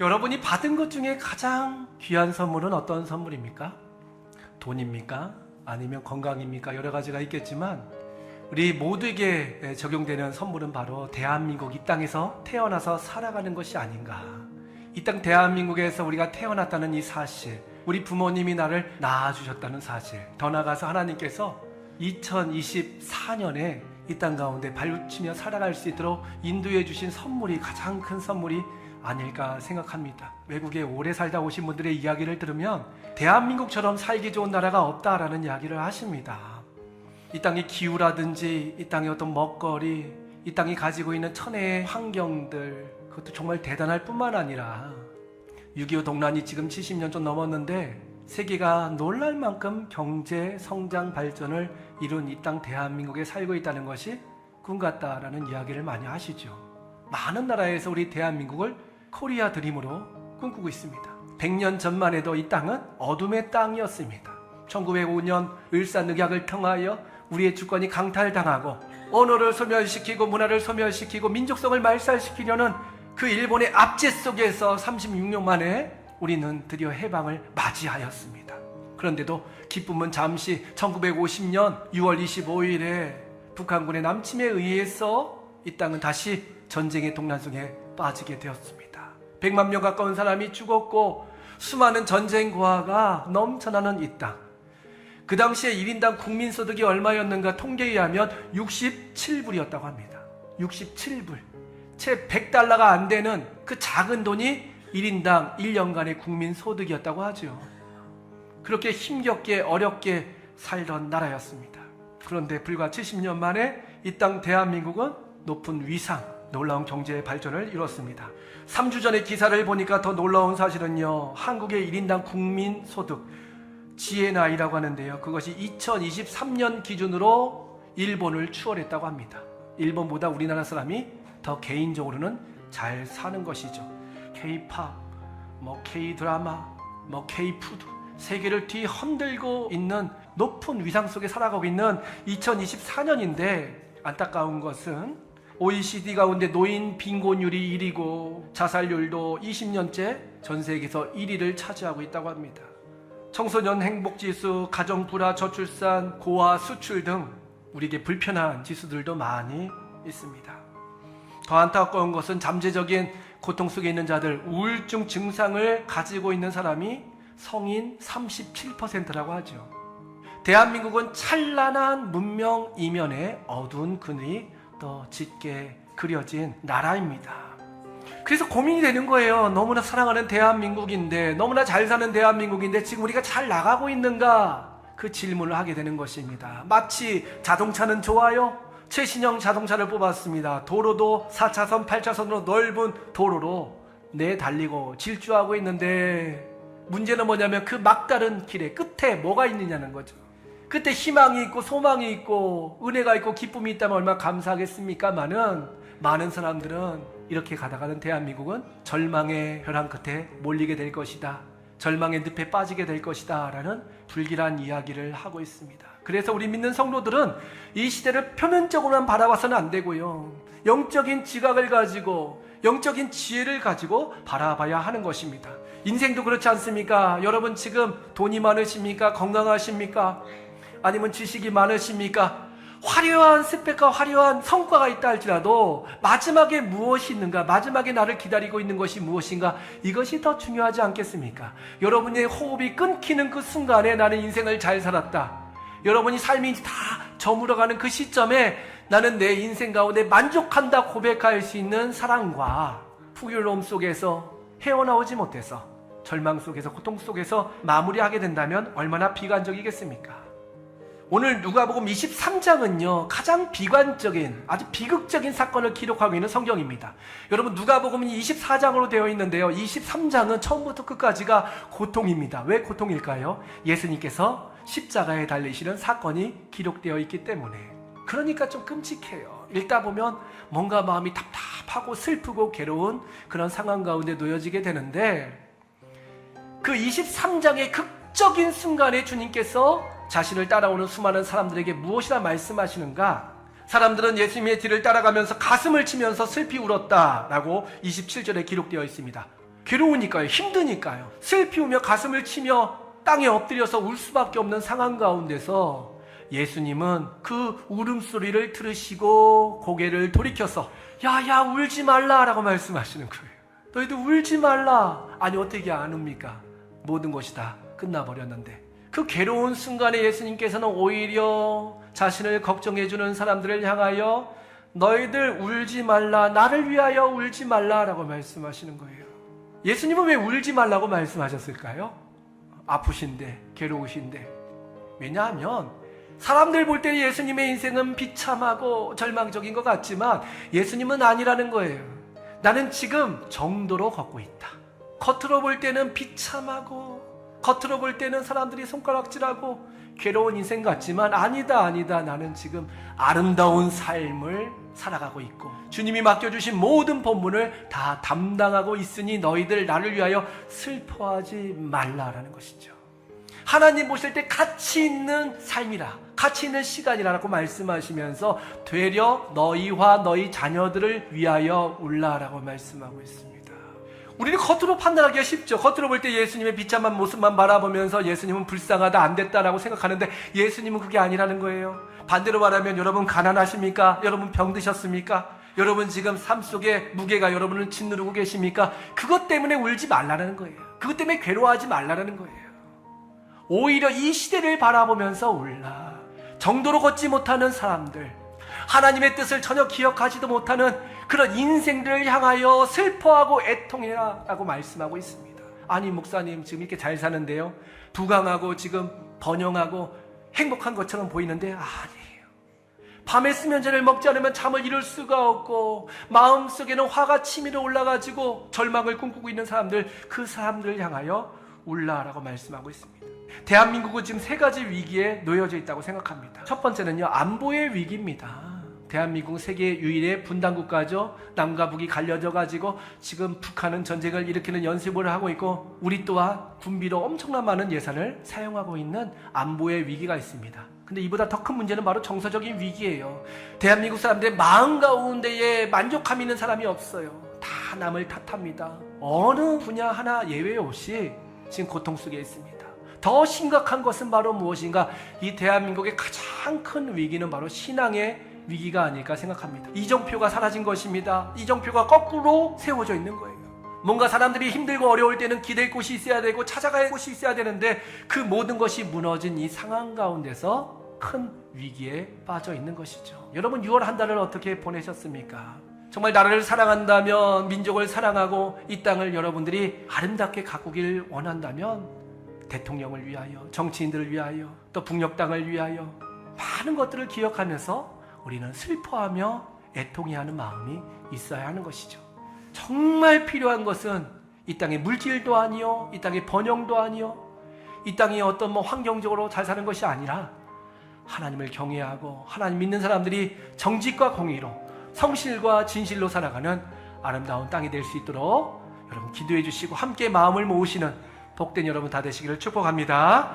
여러분이 받은 것 중에 가장 귀한 선물은 어떤 선물입니까? 돈입니까? 아니면 건강입니까? 여러 가지가 있겠지만 우리 모두에게 적용되는 선물은 바로 대한민국 이 땅에서 태어나서 살아가는 것이 아닌가. 이 땅 대한민국에서 우리가 태어났다는 이 사실, 우리 부모님이 나를 낳아주셨다는 사실, 더 나아가서 하나님께서 2024년에 이 땅 가운데 발치며 살아갈 수 있도록 인도해 주신 선물이 가장 큰 선물이 아닐까 생각합니다. 외국에 오래 살다 오신 분들의 이야기를 들으면 대한민국처럼 살기 좋은 나라가 없다라는 이야기를 하십니다. 이 땅의 기후라든지 이 땅의 어떤 먹거리, 이 땅이 가지고 있는 천혜의 환경들 그것도 정말 대단할 뿐만 아니라 6.25 동란이 지금 70년 좀 넘었는데 세계가 놀랄 만큼 경제 성장 발전을 이룬 이 땅 대한민국에 살고 있다는 것이 꿈 같다라는 이야기를 많이 하시죠. 많은 나라에서 우리 대한민국을 코리아 드림으로 꿈꾸고 있습니다. 100년 전만 해도 이 땅은 어둠의 땅이었습니다. 1905년 을사늑약을 통하여 우리의 주권이 강탈당하고 언어를 소멸시키고 문화를 소멸시키고 민족성을 말살시키려는 그 일본의 압제 속에서 36년 만에 우리는 드디어 해방을 맞이하였습니다. 그런데도 기쁨은 잠시 1950년 6월 25일에 북한군의 남침에 의해서 이 땅은 다시 전쟁의 동란속에 빠지게 되었습니다. 100만 명 가까운 사람이 죽었고 수많은 전쟁 고아가 넘쳐나는 이 땅. 그 당시에 1인당 국민소득이 얼마였는가 통계에 의하면 67불이었다고 합니다. 67불. 채 100달러가 안 되는 그 작은 돈이 1인당 1년간의 국민소득이었다고 하죠. 그렇게 힘겹게 어렵게 살던 나라였습니다. 그런데 불과 70년 만에 이 땅 대한민국은 높은 위상, 놀라운 경제 발전을 이뤘습니다. 3주 전에 기사를 보니까 더 놀라운 사실은요. 한국의 1인당 국민 소득 GNI라고 하는데요. 그것이 2023년 기준으로 일본을 추월했다고 합니다. 일본보다 우리나라 사람이 더 개인적으로는 잘 사는 것이죠. K-팝, 뭐 K-드라마, 뭐 K-푸드 세계를 뒤흔들고 있는 높은 위상 속에 살아가고 있는 2024년인데 안타까운 것은 OECD 가운데 노인 빈곤율이 1위고 자살률도 20년째 전 세계에서 1위를 차지하고 있다고 합니다. 청소년 행복지수, 가정 불화, 저출산, 고아, 수출 등 우리에게 불편한 지수들도 많이 있습니다. 더 안타까운 것은 잠재적인 고통 속에 있는 자들, 우울증 증상을 가지고 있는 사람이 성인 37%라고 하죠. 대한민국은 찬란한 문명 이면에 어두운 그늘이 더 짙게 그려진 나라입니다. 그래서 고민이 되는 거예요. 너무나 사랑하는 대한민국인데, 너무나 잘 사는 대한민국인데, 지금 우리가 잘 나가고 있는가? 그 질문을 하게 되는 것입니다. 마치 자동차는 좋아요? 최신형 자동차를 뽑았습니다. 도로도 4차선, 8차선으로 넓은 도로로 내 달리고 질주하고 있는데, 문제는 뭐냐면 그 막다른 길의 끝에 뭐가 있느냐는 거죠. 그때 희망이 있고 소망이 있고 은혜가 있고 기쁨이 있다면 얼마나 감사하겠습니까만은 많은 사람들은 이렇게 가다가는 대한민국은 절망의 벼랑 끝에 몰리게 될 것이다. 절망의 늪에 빠지게 될 것이다. 라는 불길한 이야기를 하고 있습니다. 그래서 우리 믿는 성도들은 이 시대를 표면적으로만 바라봐서는 안 되고요. 영적인 지각을 가지고 영적인 지혜를 가지고 바라봐야 하는 것입니다. 인생도 그렇지 않습니까? 여러분 지금 돈이 많으십니까? 건강하십니까? 아니면 지식이 많으십니까? 화려한 스펙과 화려한 성과가 있다 할지라도 마지막에 무엇이 있는가? 마지막에 나를 기다리고 있는 것이 무엇인가? 이것이 더 중요하지 않겠습니까? 여러분의 호흡이 끊기는 그 순간에 나는 인생을 잘 살았다. 여러분이 삶이 다 저물어가는 그 시점에 나는 내 인생 가운데 만족한다 고백할 수 있는 사랑과 풍요로움 속에서 헤어나오지 못해서 절망 속에서 고통 속에서 마무리하게 된다면 얼마나 비관적이겠습니까? 오늘 누가복음 23장은요 가장 비관적인 아주 비극적인 사건을 기록하고 있는 성경입니다. 여러분 누가복음은 24장으로 되어 있는데요. 23장은 처음부터 끝까지가 고통입니다. 왜 고통일까요? 예수님께서 십자가에 달리시는 사건이 기록되어 있기 때문에 그러니까 좀 끔찍해요. 읽다 보면 뭔가 마음이 답답하고 슬프고 괴로운 그런 상황 가운데 놓여지게 되는데 그 23장의 극적인 순간에 주님께서 자신을 따라오는 수많은 사람들에게 무엇이라 말씀하시는가? 사람들은 예수님의 뒤를 따라가면서 가슴을 치면서 슬피 울었다라고 27절에 기록되어 있습니다. 괴로우니까요. 힘드니까요. 슬피 우며 가슴을 치며 땅에 엎드려서 울 수밖에 없는 상황 가운데서 예수님은 그 울음소리를 들으시고 고개를 돌이켜서 야야 울지 말라라고 말씀하시는 거예요. 너희들 울지 말라. 아니 어떻게 안 웁니까? 모든 것이 다 끝나버렸는데 그 괴로운 순간에 예수님께서는 오히려 자신을 걱정해주는 사람들을 향하여 너희들 울지 말라 나를 위하여 울지 말라 라고 말씀하시는 거예요. 예수님은 왜 울지 말라고 말씀하셨을까요? 아프신데 괴로우신데 왜냐하면 사람들 볼 때는 예수님의 인생은 비참하고 절망적인 것 같지만 예수님은 아니라는 거예요. 나는 지금 정도로 걷고 있다. 겉으로 볼 때는 비참하고 겉으로 볼 때는 사람들이 손가락질하고 괴로운 인생 같지만 아니다 아니다 나는 지금 아름다운 삶을 살아가고 있고 주님이 맡겨주신 모든 본문을 다 담당하고 있으니 너희들 나를 위하여 슬퍼하지 말라라는 것이죠. 하나님 보실 때 가치 있는 삶이라 가치 있는 시간이라고 말씀하시면서 되려 너희와 너희 자녀들을 위하여 울라라고 말씀하고 있습니다. 우리는 겉으로 판단하기가 쉽죠. 겉으로 볼 때 예수님의 비참한 모습만 바라보면서 예수님은 불쌍하다 안 됐다라고 생각하는데 예수님은 그게 아니라는 거예요. 반대로 말하면 여러분 가난하십니까? 여러분 병드셨습니까? 여러분 지금 삶 속에 무게가 여러분을 짓누르고 계십니까? 그것 때문에 울지 말라는 거예요. 그것 때문에 괴로워하지 말라는 거예요. 오히려 이 시대를 바라보면서 울라. 정도로 걷지 못하는 사람들, 하나님의 뜻을 전혀 기억하지도 못하는 그런 인생들을 향하여 슬퍼하고 애통해라 라고 말씀하고 있습니다. 아니, 목사님, 지금 이렇게 잘 사는데요. 부강하고 지금 번영하고 행복한 것처럼 보이는데 아니에요. 밤에 수면제를 먹지 않으면 잠을 이룰 수가 없고 마음속에는 화가 치밀어 올라가지고 절망을 꿈꾸고 있는 사람들 그 사람들을 향하여 울라라고 말씀하고 있습니다. 대한민국은 지금 세 가지 위기에 놓여져 있다고 생각합니다. 첫 번째는요, 안보의 위기입니다. 대한민국 세계 유일의 분단 국가죠. 남과 북이 갈려져 가지고 지금 북한은 전쟁을 일으키는 연습을 하고 있고 우리 또한 군비로 엄청난 많은 예산을 사용하고 있는 안보의 위기가 있습니다. 근데 이보다 더 큰 문제는 바로 정서적인 위기예요. 대한민국 사람들의 마음 가운데에 만족감 있는 사람이 없어요. 다 남을 탓합니다. 어느 분야 하나 예외 없이 지금 고통 속에 있습니다. 더 심각한 것은 바로 무엇인가? 이 대한민국의 가장 큰 위기는 바로 신앙의 위기가 아닐까 생각합니다. 이정표가 사라진 것입니다. 이정표가 거꾸로 세워져 있는 거예요. 뭔가 사람들이 힘들고 어려울 때는 기댈 곳이 있어야 되고 찾아갈 곳이 있어야 되는데 그 모든 것이 무너진 이 상황 가운데서 큰 위기에 빠져 있는 것이죠. 여러분 6월 한 달을 어떻게 보내셨습니까? 정말 나라를 사랑한다면 민족을 사랑하고 이 땅을 여러분들이 아름답게 가꾸길 원한다면 대통령을 위하여 정치인들을 위하여 또 북녘 땅을 위하여 많은 것들을 기억하면서 우리는 슬퍼하며 애통해 하는 마음이 있어야 하는 것이죠. 정말 필요한 것은 이 땅의 물질도 아니요, 이 땅의 번영도 아니요, 이 땅이 어떤 뭐 환경적으로 잘 사는 것이 아니라 하나님을 경외하고 하나님 믿는 사람들이 정직과 공의로 성실과 진실로 살아가는 아름다운 땅이 될 수 있도록 여러분 기도해 주시고 함께 마음을 모으시는 복된 여러분 다 되시기를 축복합니다.